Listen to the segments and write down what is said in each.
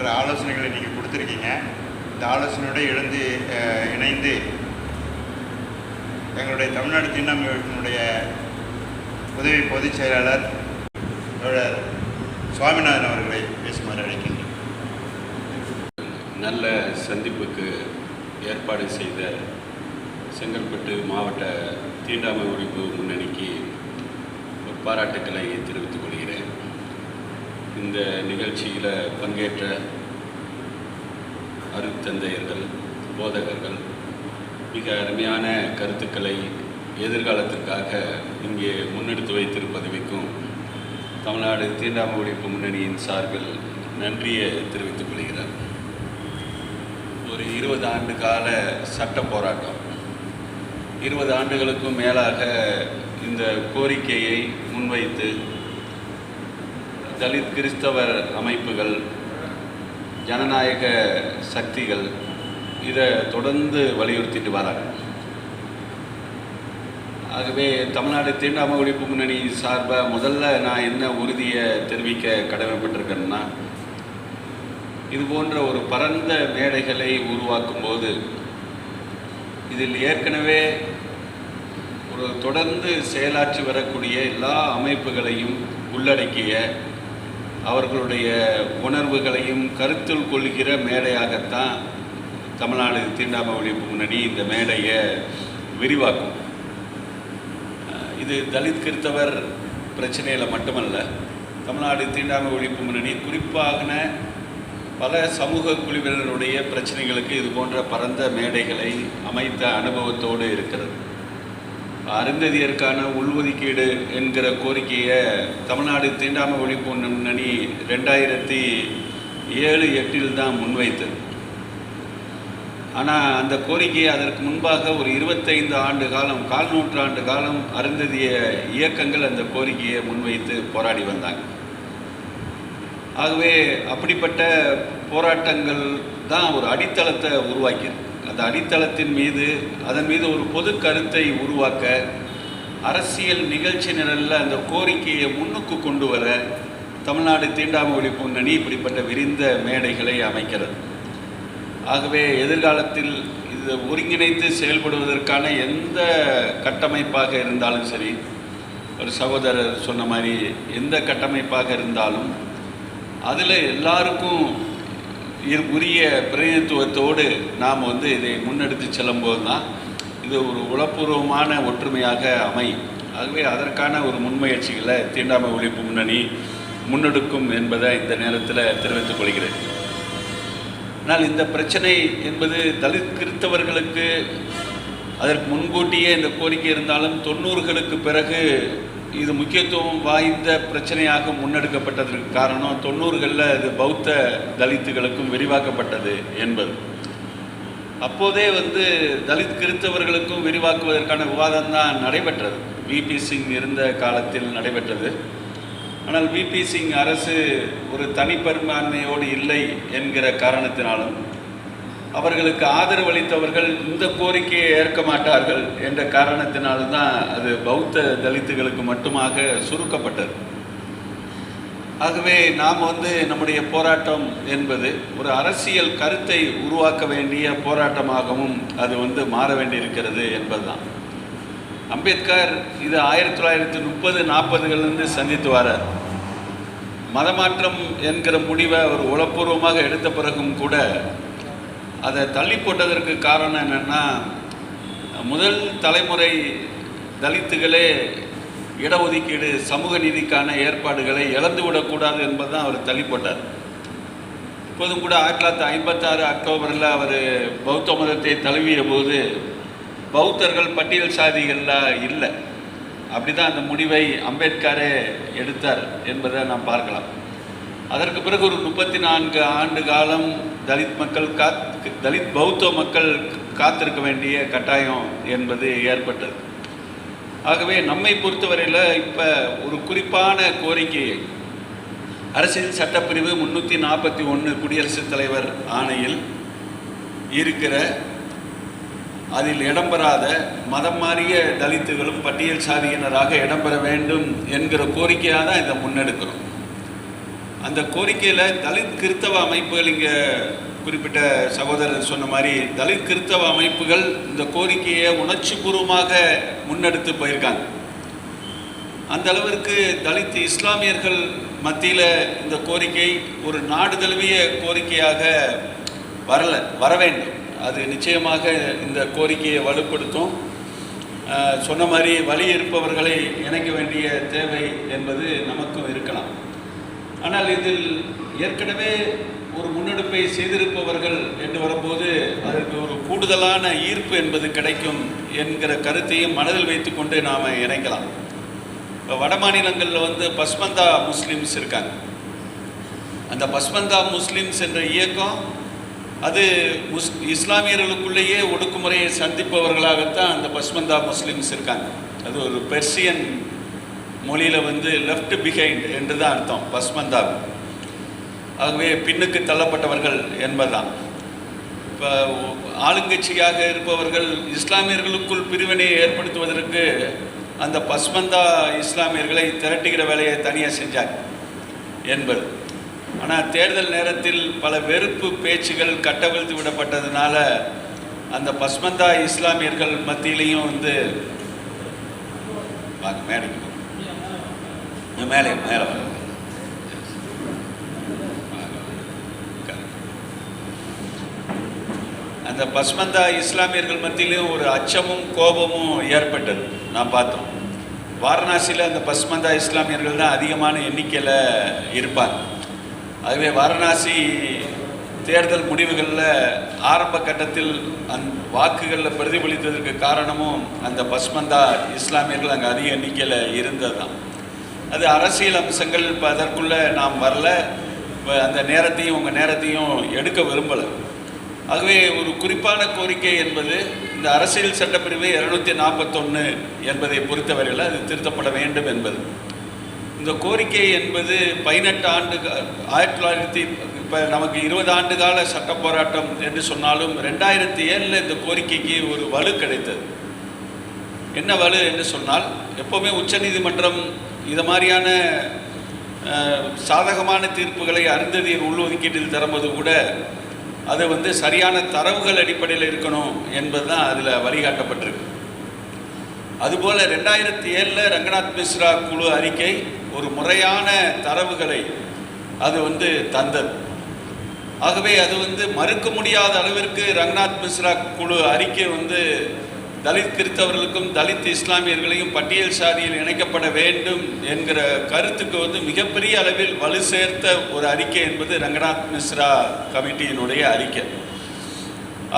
என்ற ஆலோசனைகளை நீங்கள் கொடுத்துருக்கீங்க. இந்த ஆலோசனையோடு எழுந்து இணைந்து எங்களுடைய தமிழ்நாடு தீண்டாமையினுடைய உதவி பொதுச் செயலாளர் தோழர் சுவாமிநாதன் அவர்களை பேசுமாறு அழைக்கின்றேன். நல்ல சந்திப்புக்கு ஏற்பாடு செய்த செங்கல்பட்டு மாவட்ட தீண்டாமை ஒழிப்பு முன்னணிக்கு பாராட்டுக்களை தெரிவித்துக் கொள்கிறேன். இந்த நிகழ்ச்சியில் பங்கேற்ற அருத்தந்தையர்கள் போதகர்கள் மிக அருமையான கருத்துக்களை எதிர்காலத்திற்காக இங்கே முன்னெடுத்து வைத்திருப்பதற்கும் தமிழ்நாடு தீண்டாமை ஒழிப்பு முன்னணியின் சார்பில் நன்றியை தெரிவித்துக் கொள்கிறார் ஒரு இருபது ஆண்டு கால சட்ட போராட்டம். இருபது ஆண்டுகளுக்கும் மேலாக இந்த கோரிக்கையை முன்வைத்து தலித் கிறிஸ்தவர் அமைப்புகள் ஜனநாயக சக்திகள் இதை தொடர்ந்து வலியுறுத்திட்டு வராங்க. ஆகவே தமிழ்நாடு தீண்டாமை ஒழிப்பு முன்னணி சார்பாக முதல்ல நான் என்ன உறுதியை தெரிவிக்க கடமைப்பட்டிருக்கேன்னா இது போன்ற ஒரு பரந்த மேடைகளை உருவாக்கும் போது இதில் ஏற்கனவே ஒரு தொடர்ந்து செயலாற்றி வரக்கூடிய எல்லா அமைப்புகளையும் உள்ளடக்கிய அவர்களுடைய உணர்வுகளையும் கருத்தில் கொள்கிற மேடையாகத்தான் தமிழ்நாடு தீண்டாமை முன்னணி இந்த மேடையை விரிவாக்கும். இது தலித் கிறித்தவர் பிரச்சனையில் மட்டுமல்ல தமிழ்நாடு தீண்டாமை ஒழிப்பு முன்னணி குறிப்பாகன பல சமூக குழுவினருடைய பிரச்சனைகளுக்கு இது போன்ற பரந்த மேடைகளை அமைத்த அனுபவத்தோடு இருக்கிறது. அருந்ததியருக்கான உள்ஒதுக்கீடு என்கிற கோரிக்கையை தமிழ்நாடு தீண்டாமை ஒழிப்பு முன்னணி ரெண்டாயிரத்தி ஏழு எட்டில் தான் முன்வைத்தது. ஆனால் அந்த கோரிக்கையை அதற்கு முன்பாக ஒரு இருபத்தைந்து ஆண்டு காலம் கால் நூற்றாண்டு காலம் அருந்ததிய இயக்கங்கள் அந்த கோரிக்கையை முன்வைத்து போராடி வந்தாங்க. ஆகவே அப்படிப்பட்ட போராட்டங்கள் தான் ஒரு அடித்தளத்தை உருவாக்கியிருக்கு. அந்த அடித்தளத்தின் மீது அதன் மீது ஒரு பொது கருத்தை உருவாக்க அரசியல் நிகழ்ச்சி நிரலில் அந்த கோரிக்கையை முன்னுக்கு கொண்டு வர தமிழ்நாடு தீண்டாமை ஒழிப்பு முன்னணி இப்படிப்பட்ட விரிந்த மேடைகளை அமைக்கிறது. ஆகவே எதிர்காலத்தில் இது ஒருங்கிணைத்து செயல்படுவதற்கான எந்த கட்டமைப்பாக இருந்தாலும் சரி ஒரு சகோதரர் சொன்ன மாதிரி எந்த கட்டமைப்பாக இருந்தாலும் அதில் எல்லாருக்கும் இது உரிய பிரதிநிதித்துவத்தோடு நாம் வந்து இதை முன்னெடுத்து செல்லும்போது தான் இது ஒரு உளப்பூர்வமான ஒற்றுமையாக அமையும். ஆகவே அதற்கான ஒரு முன்முயற்சிகளை தீண்டாமை ஒழிப்பு முன்னணி முன்னெடுக்கும் என்பதை இந்த நேரத்தில் தெரிவித்துக் கொள்கிறேன். ஆனால் இந்த பிரச்சனை என்பது தலித் கிறித்தவர்களுக்கு அதற்கு முன்கூட்டியே இந்த கோரிக்கை இருந்தாலும் தொண்ணூறுகளுக்கு பிறகு இது முக்கியத்துவம் வாய்ந்த பிரச்சனையாக முன்னெடுக்கப்பட்டதற்கு காரணம் தொண்ணூறுகளில் இது பௌத்த தலித்துகளுக்கும் விரிவாக்கப்பட்டது என்பது. அப்போதே வந்து தலித் கிறிஸ்தவர்களுக்கும் விரிவாக்குவதற்கான விவாதம் தான் நடைபெற்றது விபி சிங் இருந்த காலத்தில் நடைபெற்றது. ஆனால் விபி சிங் அரசு ஒரு தனிப்பெரும்பான்மையோடு இல்லை என்கிற காரணத்தினாலும் அவர்களுக்கு ஆதரவு அளித்தவர்கள் இந்த கோரிக்கையை ஏற்க மாட்டார்கள் என்ற காரணத்தினால்தான் அது பௌத்த தலித்துகளுக்கு மட்டுமாக சுருக்கப்பட்டது. ஆகவே நாம் வந்து நம்முடைய போராட்டம் என்பது ஒரு அரசியல் கருத்தை உருவாக்க வேண்டிய போராட்டமாகவும் அது வந்து மாற வேண்டியிருக்கிறது என்பதுதான். அம்பேத்கர் இது ஆயிரத்தி தொள்ளாயிரத்தி முப்பது நாற்பதுகளிலிருந்து சந்தித்து வரார் மதமாற்றம் என்கிற முடிவை அவர் உளப்பூர்வமாக எடுத்த பிறகும் கூட அதை தள்ளி போட்டதற்கு காரணம் என்னென்னா முதல் தலைமுறை தலித்துகளே இடஒதுக்கீடு சமூக நீதிக்கான ஏற்பாடுகளை இழந்து விடக்கூடாது என்பதுதான் அவர் தள்ளி போட்டார். இப்போதும் கூட ஆயிரத்தி தொள்ளாயிரத்தி ஐம்பத்தாறு அக்டோபரில் அவர் பௌத்த மதத்தை தழுவிய போது பௌத்தர்கள் பட்டியல் சாதிகளில் இல்லை. அப்படி தான் அந்த முடிவை அம்பேத்கரே எடுத்தார் என்பதை நாம் பார்க்கலாம். அதற்கு பிறகு ஒரு முப்பத்தி நான்கு ஆண்டு காலம் தலித் மக்கள் காத் தலித் பௌத்த மக்கள் காத்திருக்க வேண்டிய கட்டாயம் என்பது ஏற்பட்டது. ஆகவே நம்மை பொறுத்தவரையில் இப்போ ஒரு குறிப்பான கோரிக்கையை அரசியல் சட்டப்பிரிவு முன்னூற்றி நாற்பத்தி ஒன்று குடியரசுத் தலைவர் ஆணையில் இருக்கிற அதில் இடம்பெறாத மதம் மாறிய தலித்துகளும் பட்டியல் சாதியினராக இடம்பெற வேண்டும் என்கிற கோரிக்கையாக தான் இதை முன்னெடுக்கிறோம். அந்த கோரிக்கையில் தலித் கிறித்தவ அமைப்புகள் இங்கே குறிப்பிட்ட சகோதரர் சொன்ன மாதிரி தலித் கிறித்தவ அமைப்புகள் இந்த கோரிக்கையை உணர்ச்சிபூர்வமாக முன்னெடுத்து போயிருக்காங்க. அந்த அளவிற்கு தலித் இஸ்லாமியர்கள் மத்தியில் இந்த கோரிக்கை ஒரு நாடு தழுவிய கோரிக்கையாக வரல வர வேண்டும். அது நிச்சயமாக இந்த கோரிக்கையை வலுப்படுத்தும். சொன்ன மாதிரி வழி இருப்பவர்களை இணைக்க வேண்டிய தேவை என்பது நமக்கும் இருக்கலாம். ஆனால் இதில் ஏற்கனவே ஒரு முன்னெடுப்பை செய்திருப்பவர்கள் என்று வரும்போது அதற்கு ஒரு கூடுதலான ஈர்ப்பு என்பது கிடைக்கும் என்கிற கருத்தையும் மனதில் வைத்துக்கொண்டு நாம் இணைக்கலாம். இப்போ வட மாநிலங்களில் வந்து பஸ்மந்தா முஸ்லீம்ஸ் இருக்காங்க. அந்த பஸ்மந்தா முஸ்லீம்ஸ் என்ற இயக்கம் அது முஸ் இஸ்லாமியர்களுக்குள்ளேயே ஒடுக்குமுறையை சந்திப்பவர்களாகத்தான் அந்த பஸ்மந்தா முஸ்லீம்ஸ் இருக்காங்க. அது ஒரு பெர்சியன் மொழியில் வந்து லெஃப்ட் பிஹைண்ட் என்று தான் அர்த்தம் பஸ்மந்தா ஆகவே பின்னுக்கு தள்ளப்பட்டவர்கள் என்பதுதான். இப்போ ஆளுங்கட்சியாக இருப்பவர்கள் இஸ்லாமியர்களுக்குள் பிரிவினையை ஏற்படுத்துவதற்கு அந்த பஸ்மந்தா இஸ்லாமியர்களை திரட்டுகிற வேலையை தனியாக செஞ்சாங்க என்பது. ஆனால் தேர்தல் நேரத்தில் பல வெறுப்பு பேச்சுகள் கட்டவிழ்த்து விடப்பட்டதுனால அந்த பஸ்மந்தா இஸ்லாமியர்கள் மத்தியிலையும் வந்து மேடைக்கு மேலே மேலே வர அந்த பஸ்மந்தா இஸ்லாமியர்கள் மத்தியிலும் ஒரு அச்சமும் கோபமும் ஏற்பட்டது. நான் பார்த்தோம். வாரணாசியில் அந்த பஸ்மந்தா இஸ்லாமியர்கள் தான் அதிகமான எண்ணிக்கையில் இருப்பாங்க. அதுவே வாரணாசி தேர்தல் முடிவுகளில் ஆரம்ப கட்டத்தில் அந் வாக்குகளில் பிரதிபலித்ததற்கு காரணமும் அந்த பஸ்மந்தா இஸ்லாமியர்கள் அங்கே அதிக எண்ணிக்கையில் இருந்தது தான் அது அரசியல் அம்சங்கள் இப்போ அதற்குள்ளே நாம் வரல. அந்த நேரத்தையும் உங்கள் நேரத்தையும் எடுக்க விரும்பலை. ஆகவே ஒரு குறிப்பான கோரிக்கை என்பது இந்த அரசியல் சட்டப்பிரிவு இருநூத்தி நாற்பத்தொன்று என்பதை பொறுத்தவரையில் அது திருத்தப்பட வேண்டும் என்பது. இந்த கோரிக்கை என்பது பதினெட்டு ஆண்டு ஆயிரத்தி தொள்ளாயிரத்தி இப்போ நமக்கு இருபது ஆண்டு கால சட்ட போராட்டம் என்று சொன்னாலும் ரெண்டாயிரத்தி ஏழில் இந்த கோரிக்கைக்கு ஒரு வலு கிடைத்தது. என்ன வலு என்று சொன்னால் எப்போவுமே உச்சநீதிமன்றம் இது மாதிரியான சாதகமான தீர்ப்புகளை அருந்ததியின் உள்ஒதுக்கீட்டில் தரும்போது கூட அது வந்து சரியான தரவுகள் அடிப்படையில் இருக்கணும் என்பது தான் அதில் வழிகாட்டப்பட்டிருக்கு. அதுபோல் ரெண்டாயிரத்தி ஏழில் ரங்கநாத் மிஸ்ரா குழு அறிக்கை ஒரு முறையான தரவுகளை அது வந்து தந்தது. ஆகவே அது வந்து மறுக்க முடியாத அளவிற்கு ரங்கநாத் மிஸ்ரா குழு அறிக்கை வந்து தலித் கிறித்தவர்களுக்கும் தலித் இஸ்லாமியர்களையும் பட்டியல் சாதியில் இணைக்கப்பட வேண்டும் என்கிற கருத்துக்கு வந்து மிகப்பெரிய அளவில் வலு சேர்த்த ஒரு அறிக்கை என்பது ரங்கநாத் மிஸ்ரா கமிட்டியினுடைய அறிக்கை.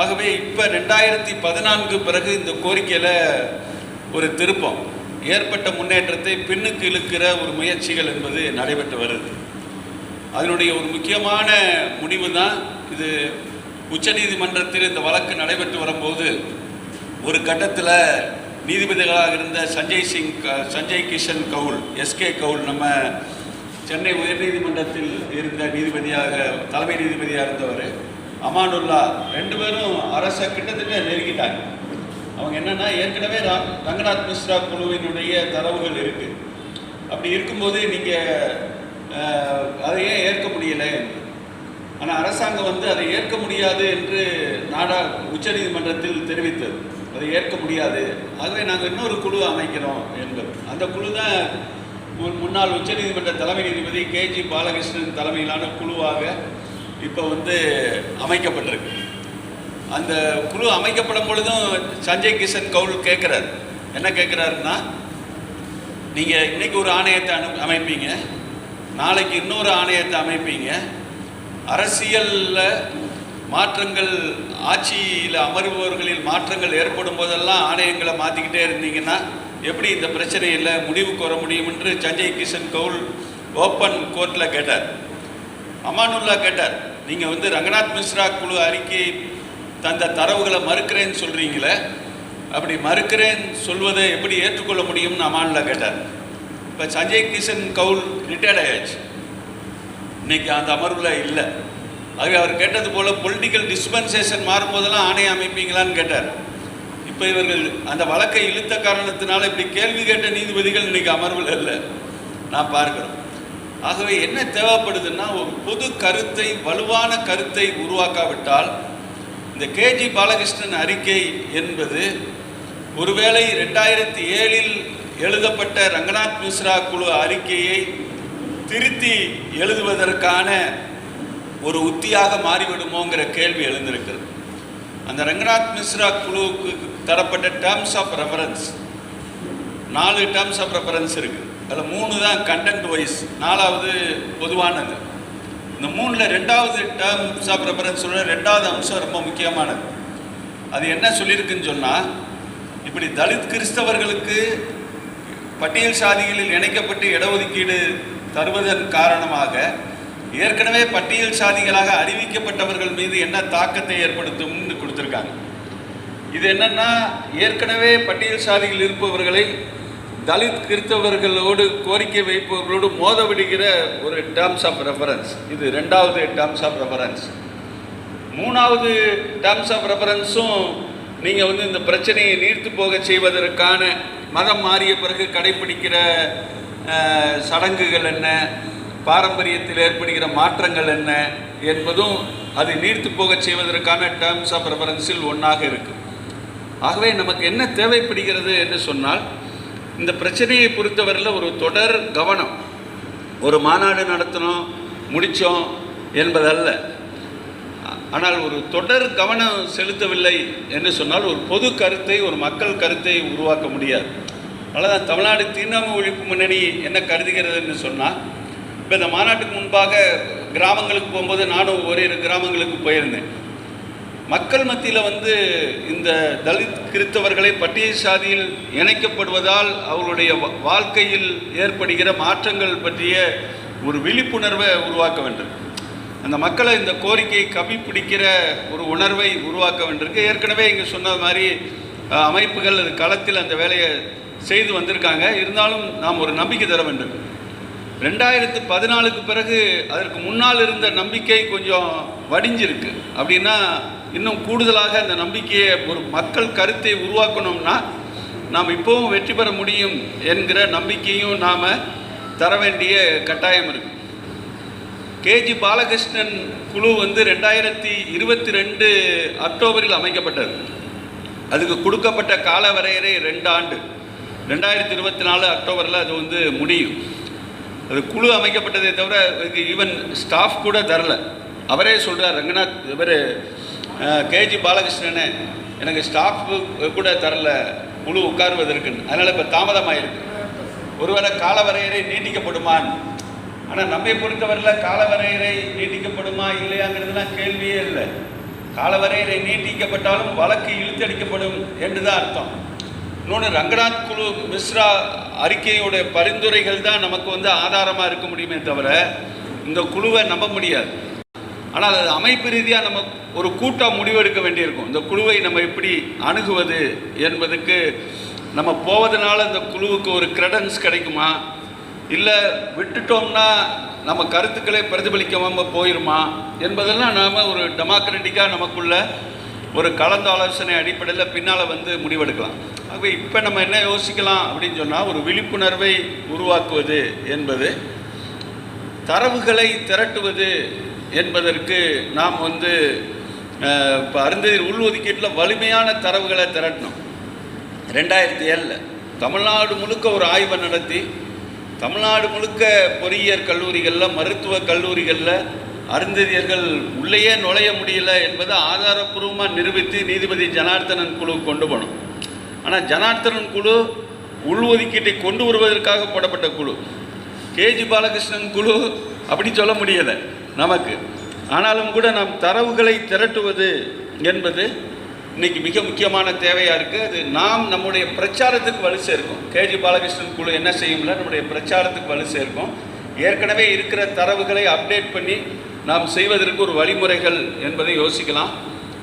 ஆகவே இப்போ ரெண்டாயிரத்தி பதினான்கு பிறகு இந்த கோரிக்கையில் ஒரு திருப்பம். ஏற்பட்ட முன்னேற்றத்தை பின்னுக்கு இழுக்கிற ஒரு முயற்சிகள் என்பது நடைபெற்று வருது. அதனுடைய ஒரு முக்கியமான முடிவு தான் இது உச்சநீதிமன்றத்தில் இந்த வழக்கு நடைபெற்று வரும்போது ஒரு கட்டத்தில் நீதிபதிகளாக இருந்த சஞ்சய் சிங் க- சஞ்சய் கிஷன் கவுல் எஸ்கே கவுல் நம்ம சென்னை உயர்நீதிமன்றத்தில் இருந்த நீதிபதியாக தலைமை நீதிபதியாக இருந்தவர் அமானுல்லா ரெண்டு பேரும் அரசை கிட்டத்தட்ட நெருங்கிட்டாங்க அவங்க என்னென்னா ஏற்கனவே ரங்கநாத் மிஸ்ரா குழுவினுடைய தரவுகள் இருக்குது அப்படி இருக்கும்போது நீங்கள் அதையே ஏற்க முடியலை? ஆனால் அரசாங்கம் வந்து அதை ஏற்க முடியாது என்று நாடா உச்சநீதிமன்றத்தில் தெரிவித்தது. அதை ஏற்க முடியாது. ஆகவே நாங்கள் இன்னொரு குழு அமைக்கிறோம் என்பது. அந்த குழு தான் முன்- முன்னாள் உச்சநீதிமன்ற தலைமை நீதிபதி கேஜி பாலகிருஷ்ணன் தலைமையிலான குழுவாக இப்போ வந்து அமைக்கப்பட்டிருக்கு. அந்த குழு அமைக்கப்படும் பொழுதும் சஞ்சய் கிஷன் கவுல் கேட்குறாரு என்ன கேட்குறாருன்னா நீங்கள் இன்னைக்கு ஒரு ஆணையத்தை அனு அமைப்பீங்க. நாளைக்கு இன்னொரு ஆணையத்தை அமைப்பீங்க. அரசியலில் மாற்றங்கள் ஆட்சியில் அமர்பவர்களில் மாற்றங்கள் ஏற்படும் போதெல்லாம் ஆணையங்களை மாற்றிக்கிட்டே இருந்தீங்கன்னா எப்படி இந்த பிரச்சனையில் முடிவுக்கு வர முடியும் என்று சஞ்சய் கிஷன் கவுல் ஓப்பன் கோர்ட்டில் கேட்டார். அமானுல்லா கேட்டார். நீங்கள் வந்து ரங்கநாத் மிஸ்ரா குழு அறிக்கை தந்த தரவுகளை மறுக்கிறேன்னு சொல்கிறீங்களே அப்படி மறுக்கிறேன்னு சொல்வதை எப்படி ஏற்றுக்கொள்ள முடியும்னு அமானுல்லா கேட்டார். இப்போ சஞ்சய் கிஷன் கவுல் ரிட்டையர்ட் ஆயாச்சு. இன்னைக்கு அந்த அமர்வில் இல்லை. ஆகவே அவர் கேட்டது போல பொலிட்டிக்கல் டிஸ்பென்சேஷன் மாறும்போதெல்லாம் ஆணையம் அமைப்பீங்களான்னு கேட்டார். இப்போ இவர்கள் அந்த வழக்கை இழுத்த காரணத்தினால இப்படி கேள்வி கேட்ட நீதிபதிகள் இன்னைக்கு அமர்வில் இல்லை. நான் பார்க்கிறோம். ஆகவே என்ன தேவைப்படுதுன்னா ஒரு பொது கருத்தை வலுவான கருத்தை உருவாக்காவிட்டால் இந்த கேஜி பாலகிருஷ்ணன் அறிக்கை என்பது ஒருவேளை ரெண்டாயிரத்தி ஏழில் எழுதப்பட்ட ரங்கநாத் மிஸ்ரா குழு அறிக்கையை திருத்தி எழுதுவதற்கான ஒரு உத்தியாக மாறிவிடுமோங்கிற கேள்வி எழுந்திருக்கிறது. அந்த ரங்கநாத் மிஸ்ரா குழுவுக்கு தரப்பட்ட டேர்ம்ஸ் ஆஃப் ரெஃபரன்ஸ் நாலு டேர்ம்ஸ் ஆஃப் ரெஃபரன்ஸ் இருக்குது அதில் மூணு தான் கண்டென்ட் வைஸ் நாலாவது பொதுவானது. இந்த மூணில் ரெண்டாவது டேர்ம்ஸ் ஆஃப் ரெஃபரன்ஸோட ரெண்டாவது அம்சம் ரொம்ப முக்கியமானது. அது என்ன சொல்லியிருக்குன்னு சொன்னால் இப்படி தலித் கிறிஸ்தவர்களுக்கு பட்டியல் சாதிகளில் இணைக்கப்பட்டு இடஒதுக்கீடு தருவதன் காரணமாக ஏற்கனவே பட்டியல் சாதிகளாக அறிவிக்கப்பட்டவர்கள் மீது என்ன தாக்கத்தை ஏற்படுத்தும்னு கொடுத்துருக்காங்க. இது என்னன்னா ஏற்கனவே பட்டியல் சாதியில் இருப்பவர்களை தலித் கிறிஸ்தவர்களோடு கோரிக்கை வைப்பவர்களோடு மோத விடுகிற ஒரு டேர்ம்ஸ் ஆஃப் ரெஃபரன்ஸ் இது ரெண்டாவது டேர்ம்ஸ் ஆஃப் ரெஃபரன்ஸ் மூணாவது டேர்ம்ஸ் ஆஃப் ரெஃபரன்ஸும் நீங்கள் வந்து இந்த பிரச்சனையை நீர்த்து போக செய்வதற்கான மதம் மாறிய பிறகு கடைபிடிக்கிற சடங்குகள் என்ன? பாரம்பரியத்தில் ஏற்படுகிற மாற்றங்கள் என்ன என்பதும் அது நீர்த்து போகச் செய்வதற்கான டேர்ம்ஸ் ஆஃப் ரெஃபரன்ஸில் ஒன்றாக இருக்குது ஆகவே நமக்கு என்ன தேவைப்படுகிறது என்று சொன்னால் இந்த பிரச்சனையை பொறுத்தவரையில் ஒரு தொடர் கவனம். ஒரு மாநாடு நடத்தினோம் முடித்தோம் என்பதல்ல. ஆனால் ஒரு தொடர் கவனம் செலுத்தவில்லை என்று சொன்னால் ஒரு பொது கருத்தை ஒரு மக்கள் கருத்தை உருவாக்க முடியாது. அதனால் தான் தமிழ்நாடு தீண்டாமை ஒழிப்பு முன்னணி என்ன கருதுகிறது என்று சொன்னால் இப்போ இந்த மாநாட்டுக்கு முன்பாக கிராமங்களுக்கு போகும்போது நானும் ஒரே கிராமங்களுக்கு போயிருந்தேன். மக்கள் மத்தியில் வந்து இந்த தலித் கிறித்தவர்களை பட்டியல் சாதியில் இணைக்கப்படுவதால் அவர்களுடைய வா- வாழ்க்கையில் ஏற்படுகிற மாற்றங்கள் பற்றிய ஒரு விழிப்புணர்வை உருவாக்க வேண்டும். அந்த மக்களை இந்த கோரிக்கையை கவி பிடிக்கிற ஒரு உணர்வை உருவாக்க வேண்டியிருக்கு. ஏற்கனவே இங்கே சொன்ன மாதிரி அமைப்புகள் அது களத்தில் அந்த வேலையை செய்து வந்திருக்காங்க. இருந்தாலும் நாம் ஒரு நம்பிக்கை தர வேண்டும். ரெண்டாயிரத்து பதினாலுக்கு பிறகு அதற்கு முன்னால் இருந்த நம்பிக்கை கொஞ்சம் வடிஞ்சிருக்கு. அப்படின்னா இன்னும் கூடுதலாக அந்த நம்பிக்கையை ஒரு மக்கள் கருத்தை உருவாக்கணும்னா நாம் இப்போவும் வெற்றி பெற முடியும் என்கிற நம்பிக்கையும் நாம் தர வேண்டிய கட்டாயம் இருக்கு. கேஜி பாலகிருஷ்ணன் குழு வந்து ரெண்டாயிரத்தி இருபத்தி ரெண்டு அக்டோபரில் அமைக்கப்பட்டது. அதுக்கு கொடுக்கப்பட்ட கால வரையறை ரெண்டு ஆண்டு. ரெண்டாயிரத்தி இருபத்தி நாலு அக்டோபரில் அது வந்து முடியும். அது குழு அமைக்கப்பட்டதே தவிர இதுக்கு ஈவன் ஸ்டாஃப் கூட தரல. அவரே சொல்கிறார் ரங்கநாத் இவர் கேஜி பாலகிருஷ்ணனே எனக்கு ஸ்டாஃப் கூட தரல குழு உட்காருவதற்குன்னு. அதனால் இப்போ தாமதமாயிருக்கு. ஒருவேளை காலவரையறை நீட்டிக்கப்படுமான்? ஆனால் நம்மை பொறுத்தவரையில் காலவரையறை நீட்டிக்கப்படுமா இல்லையாங்கிறதுலாம் கேள்வியே இல்லை. காலவரையறை நீட்டிக்கப்பட்டாலும் வழக்கு இழுத்தடிக்கப்படும் என்று தான் அர்த்தம். இன்னொன்று ரங்கநாத் குழு மிஸ்ரா அறிக்கையோட பரிந்துரைகள் தான் நமக்கு வந்து ஆதாரமாக இருக்க முடியுமே தவிர இந்த குழுவை நம்ப முடியாது. ஆனால் அது அமைப்பு ரீதியாக நம்ம ஒரு கூட்டம் முடிவெடுக்க வேண்டியிருக்கும். இந்த குழுவை நம்ம எப்படி அணுகுவது என்பதுக்கு நம்ம போவதனால இந்த குழுவுக்கு ஒரு கிரெடன்ஸ் கிடைக்குமா? இல்லை விட்டுட்டோம்னா நம்ம கருத்துக்களை பிரதிபலிக்காமல் போயிருமா? என்பதெல்லாம் நாம் ஒரு டெமோக்ராட்டிக்காக நமக்குள்ள ஒரு கலந்தாலோசனை அடிப்படையில் பின்னால் வந்து முடிவெடுக்கலாம். ஆகவே இப்போ நம்ம என்ன யோசிக்கலாம் அப்படின்னு சொன்னால் ஒரு விழிப்புணர்வை உருவாக்குவது என்பது தரவுகளை திரட்டுவது என்பதற்கு நாம் வந்து இப்போ அருந்ததிர் உள்ஒதுக்கீட்டில் வலிமையான தரவுகளை திரட்டணும். ரெண்டாயிரத்தி ஏழில் தமிழ்நாடு முழுக்க ஒரு ஆய்வை நடத்தி தமிழ்நாடு முழுக்க பொறியியற் கல்லூரிகளில் மருத்துவ கல்லூரிகளில் அருந்ததியர்கள் உள்ளேயே நுழைய முடியல என்பதை ஆதாரப்பூர்வமாக நிரூபித்து நீதிபதி ஜனார்த்தனன் குழு கொண்டு போனோம். ஆனால் ஜனார்த்தனன் குழு உள்ஒதுக்கீட்டை கொண்டு வருவதற்காக போடப்பட்ட குழு. கேஜி பாலகிருஷ்ணன் குழு அப்படி சொல்ல முடியலை நமக்கு. ஆனாலும் கூட நாம் தரவுகளை திரட்டுவது என்பது இன்றைக்கி மிக முக்கியமான தேவையாக இருக்குது அது நாம் நம்முடைய பிரச்சாரத்துக்கு வலு சேர்க்கும். கேஜி பாலகிருஷ்ணன் குழு என்ன செய்யும்ல? நம்முடைய பிரச்சாரத்துக்கு வலு சேர்க்கும். ஏற்கனவே இருக்கிற தரவுகளை அப்டேட் பண்ணி நாம் செய்வதற்கு ஒரு வழிமுறைகள் என்பதை யோசிக்கலாம்.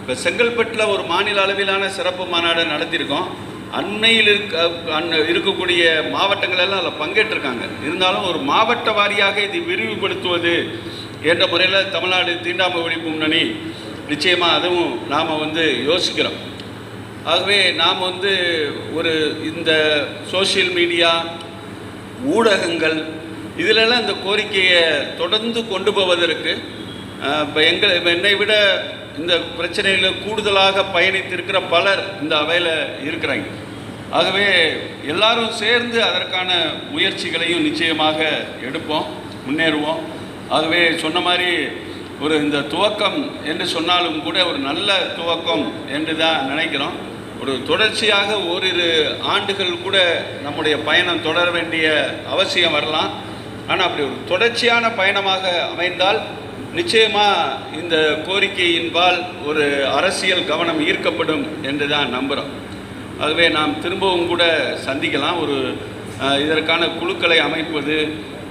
இப்போ செங்கல்பட்டில் ஒரு மாநில அளவிலான சிறப்பு மாநாடு நடத்தியிருக்கோம். அண்மையில் இருக்க அண்ண- இருக்கக்கூடிய மாவட்டங்களெல்லாம் அதில் பங்கேற்றிருக்காங்க. இருந்தாலும் ஒரு மாவட்ட வாரியாக இதை விரிவுபடுத்துவது என்ற முறையில் தமிழ்நாடு தீண்டாமை ஒழிப்பு முன்னணி நிச்சயமாக அதுவும் நாம் வந்து யோசிக்கிறோம். ஆகவே நாம் வந்து ஒரு இந்த சோஷியல் மீடியா ஊடகங்கள் இதிலெல்லாம் இந்த கோரிக்கையை தொடர்ந்து கொண்டு போவதற்கு இப்போ எங்கள் இப்போ என்னை விட இந்த பிரச்சனையில் கூடுதலாக பயணித்திருக்கிற பலர் இந்த அவையில் இருக்கிறாங்க. ஆகவே எல்லாரும் சேர்ந்து அதற்கான முயற்சிகளையும் நிச்சயமாக எடுப்போம் முன்னேறுவோம். ஆகவே சொன்ன மாதிரி ஒரு இந்த துவக்கம் என்று சொன்னாலும் கூட ஒரு நல்ல துவக்கம் என்று தான் நினைக்கிறோம். ஒரு தொடர்ச்சியாக ஓரிரு ஆண்டுகள் கூட நம்முடைய பயணம் தொடர வேண்டிய அவசியம் வரலாம். ஆனால் அப்படி ஒரு தொடர்ச்சியான பயணமாக அமைந்தால் நிச்சயமாக இந்த கோரிக்கையின்பால் ஒரு அரசியல் கவனம் ஈர்க்கப்படும் என்று தான் நம்புகிறோம் ஆகவே நாம் திரும்பவும் கூட சந்திக்கலாம். ஒரு இதற்கான குழுக்களை அமைப்பது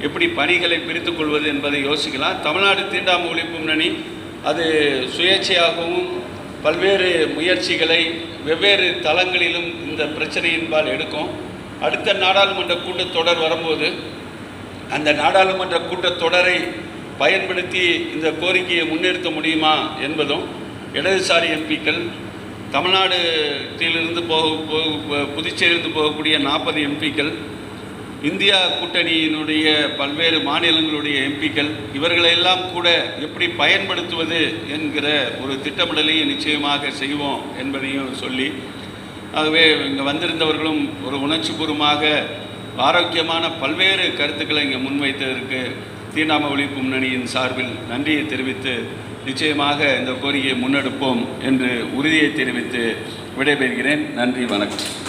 எப்படி பணிகளை பிரித்து கொள்வது என்பதை யோசிக்கலாம். தமிழ்நாடு தீண்டாமை ஒழிப்பு முன்னணி அது சுயேட்சையாகவும் பல்வேறு முயற்சிகளை வெவ்வேறு தளங்களிலும் இந்த பிரச்சனையின்பால் எடுக்கும். அடுத்த நாடாளுமன்ற கூட்டத்தொடர் வரும்போது அந்த நாடாளுமன்ற கூட்டத்தொடரை பயன்படுத்தி இந்த கோரிக்கையை முன்னிறுத்த முடியுமா என்பதும் இடதுசாரி எம்பிக்கள் தமிழ்நாட்டிலிருந்து போக போக புதுச்சேரியிலிருந்து போகக்கூடிய நாற்பது எம்பிக்கள் இந்தியா கூட்டணியினுடைய பல்வேறு மாநிலங்களுடைய எம்பிக்கள் இவர்களையெல்லாம் கூட எப்படி பயன்படுத்துவது என்கிற ஒரு திட்டமிடலையும் நிச்சயமாக செய்வோம் என்பதையும் சொல்லி ஆகவே இங்கே வந்திருந்தவர்களும் ஒரு உணர்ச்சிபூர்வமாக ஆரோக்கியமான பல்வேறு கருத்துக்களை இங்கே முன்வைத்ததற்கு தீண்டாம ஒழிப்பு முன்னணியின் சார்பில் நன்றியை தெரிவித்து நிச்சயமாக இந்த கோரிக்கையை முன்னெடுப்போம் என்று உறுதியை தெரிவித்து விடைபெறுகிறேன். நன்றி வணக்கம்.